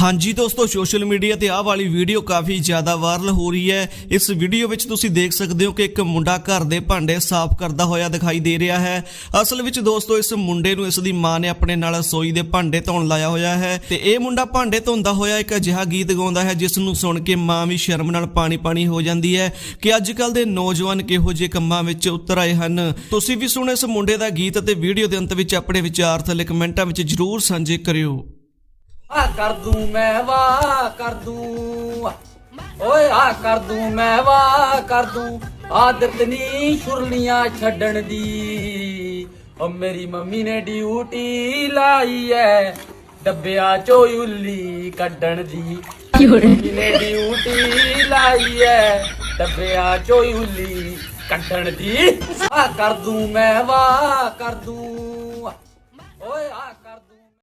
ਹਾਂਜੀ ਦੋਸਤੋ, social media ਤੇ ਆਹ ਵਾਲੀ ਵੀਡੀਓ ਕਾਫੀ ਜ਼ਿਆਦਾ ਵਾਇਰਲ ਹੋ ਰਹੀ ਹੈ। ਇਸ ਵੀਡੀਓ ਵਿੱਚ ਤੁਸੀਂ ਦੇਖ ਸਕਦੇ ਹੋ ਕਿ ਇੱਕ ਮੁੰਡਾ ਘਰ ਦੇ ਭਾਂਡੇ ਸਾਫ਼ ਕਰਦਾ ਹੋਇਆ ਦਿਖਾਈ ਦੇ ਰਿਹਾ ਹੈ। ਅਸਲ ਵਿੱਚ ਦੋਸਤੋ, ਇਸ ਮੁੰਡੇ ਨੂੰ ਇਸ ਦੀ ਮਾਂ ਨੇ ਆਪਣੇ ਨਾਲ ਰਸੋਈ ਦੇ ਭਾਂਡੇ ਧੋਣ ਲਾਇਆ ਹੋਇਆ ਹੈ ਤੇ ਇਹ ਮੁੰਡਾ ਭਾਂਡੇ ਧੋਂਦਾ ਹੋਇਆ ਇੱਕ ਅਜਿਹਾ ਗੀਤ ਗਾਉਂਦਾ ਹੈ, ਜਿਸ ਨੂੰ ਸੁਣ ਕੇ ਮਾਂ ਵੀ ਸ਼ਰਮ ਨਾਲ ਪਾਣੀ ਪਾਣੀ ਹੋ ਜਾਂਦੀ ਹੈ ਕਿ ਅੱਜ ਕੱਲ ਦੇ ਨੌਜਵਾਨ ਕਿਹੋ ਜਿਹੇ ਕੰਮਾਂ ਵਿੱਚ ਉਤਰ ਆਏ ਹਨ। ਤੁਸੀਂ ਵੀ ਸੁਣੋ ਇਸ ਮੁੰਡੇ ਦਾ ਗੀਤ ਅਤੇ ਵੀਡੀਓ ਦੇ ਅੰਤ ਵਿੱਚ ਆਪਣੇ ਵਿਚਾਰ ਥੱਲੇ ਕਮੈਂਟਾਂ ਵਿੱਚ ਜਰੂਰ ਸਾਂਝੇ ਕਰਿਓ। ਆ ਕਰ ਦੂੰ ਮੈਂ ਵਾਹ ਕਰ ਦੂੰ। ਓਏ ਆ ਕਰ ਦੂੰ ਮੈਂ ਵਾਹ ਕਰ ਦੂੰ। ਆਦਤ ਨੀ ਛੁਰਲੀਆਂ ਛੱਡਣ ਦੀ। ਓ ਮੇਰੀ ਮੰਮੀ ਨੇ ਡਿਊਟੀ ਲਾਈ ਐ ਡੱਬਿਆਂ ਚੋਂ ਉੱਲੀ ਕੱਢਣ ਦੀ। ਮੰਮੀ ਨੇ ਡਿਊਟੀ ਲਾਈ ਐ ਡੱਬਿਆਂ ਚੋਂ ਉੱਲੀ ਕੱਢਣ ਦੀ। ਆ ਕਰ ਦੂੰ ਮੈਂ ਵਾਹ ਕਰ ਦੂੰ।